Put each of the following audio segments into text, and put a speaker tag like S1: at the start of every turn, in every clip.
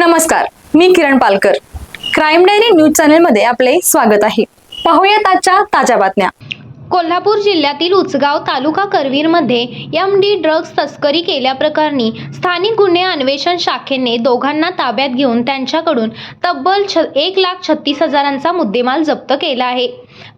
S1: नमस्कार मी Kiran Palkar. Crime diary news चॅनलमध्ये आपले स्वागत आहे. पाहूयात आजच्या ताज्या बातम्या.
S2: कोल्हापूर जिल्ह्यातील उचगाव तालुका करवीरमध्ये एम डी ड्रग्ज तस्करी केल्याप्रकरणी स्थानिक गुन्हे अन्वेषण शाखेने दोघांना ताब्यात घेऊन त्यांच्याकडून तब्बल छ एक लाख छत्तीस हजारांचा मुद्देमाल जप्त केला आहे.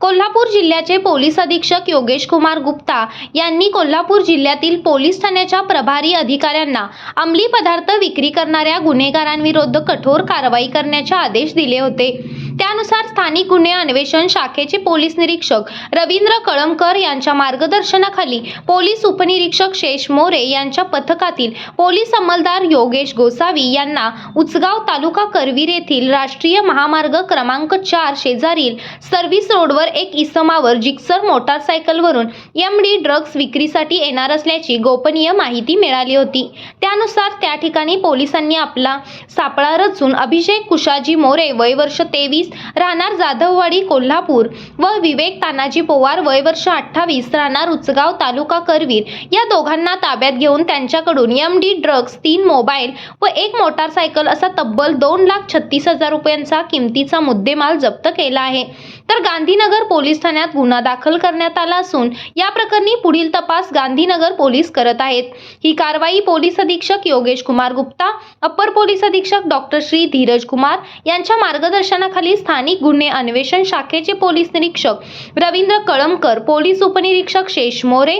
S2: कोल्हापूर जिल्ह्याचे पोलीस अधीक्षक योगेश कुमार गुप्ता यांनी कोल्हापूर जिल्ह्यातील पोलीस ठाण्याच्या प्रभारी अधिकाऱ्यांना अंमली पदार्थ विक्री करणाऱ्या गुन्हेगारांविरुद्ध कठोर कारवाई करण्याचे आदेश दिले होते. त्यानुसार स्थानिक गुन्हे अन्वेषण शाखेचे पोलीस निरीक्षक रवींद्र कळमकर यांच्या मार्गदर्शनाखाली पोलीस उपनिरीक्षक शेष मोरे यांच्या पथकातील पोलीस अंमलदार योगेश गोसावी यांना उचगाव तालुका करवीर येथील राष्ट्रीय महामार्ग क्रमांक चार शेजारील सर्व्हिस रोडवर एक इसमावर जिक्सर मोटारसायकलवरून एम डी ड्रग्ज विक्रीसाठी येणार असल्याची गोपनीय माहिती मिळाली होती. त्यानुसार त्या ठिकाणी पोलिसांनी आपला सापळा रचून अभिषेक कुशाजी मोरे वय वर्ष तेवीस राहणार जाधववाडी कोल्हापूर. व विवेक तानाजी पोवार वय वर्ष अठ्ठावीस राहणार उचगाव तालुका करवीर. या दोघांना ताब्यात घेऊन त्यांच्याकडून एम डी ड्रग्ज तीन मोबाईल व एक मोटारसायकल असा तब्बल दोन लाख छत्तीस हजार रुपयांचा किमतीचा मुद्देमाल जप्त केला आहे. तर गांधीनगर पोलीस ठाण्यात गुन्हा दाखल करण्यात आला असून या प्रकरणी पुढील तपास गांधीनगर पोलीस करत आहेत. ही कारवाई पोलीस अधीक्षक योगेश कुमार गुप्ता अप्पर पोलीस अधीक्षक डॉक्टर श्री धीरज कुमार यांच्या मार्गदर्शनाखाली स्थानिक गुन्हे अन्वेषण शाखेचे पोलीस निरीक्षक रवींद्र कळमकर पोलीस उपनिरीक्षक शेष मोरे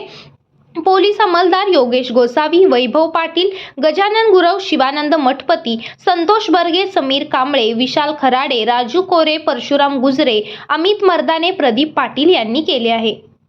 S2: पोलीस अंमलदार योगेश गोसावी वैभव पाटील गजानन गुरव शिवानंद मठपती संतोष बर्गे समीर कांबळे विशाल खराडे राजू कोरे परशुराम गुजरे अमित मर्दाने प्रदीप पाटील यांनी केले आहे.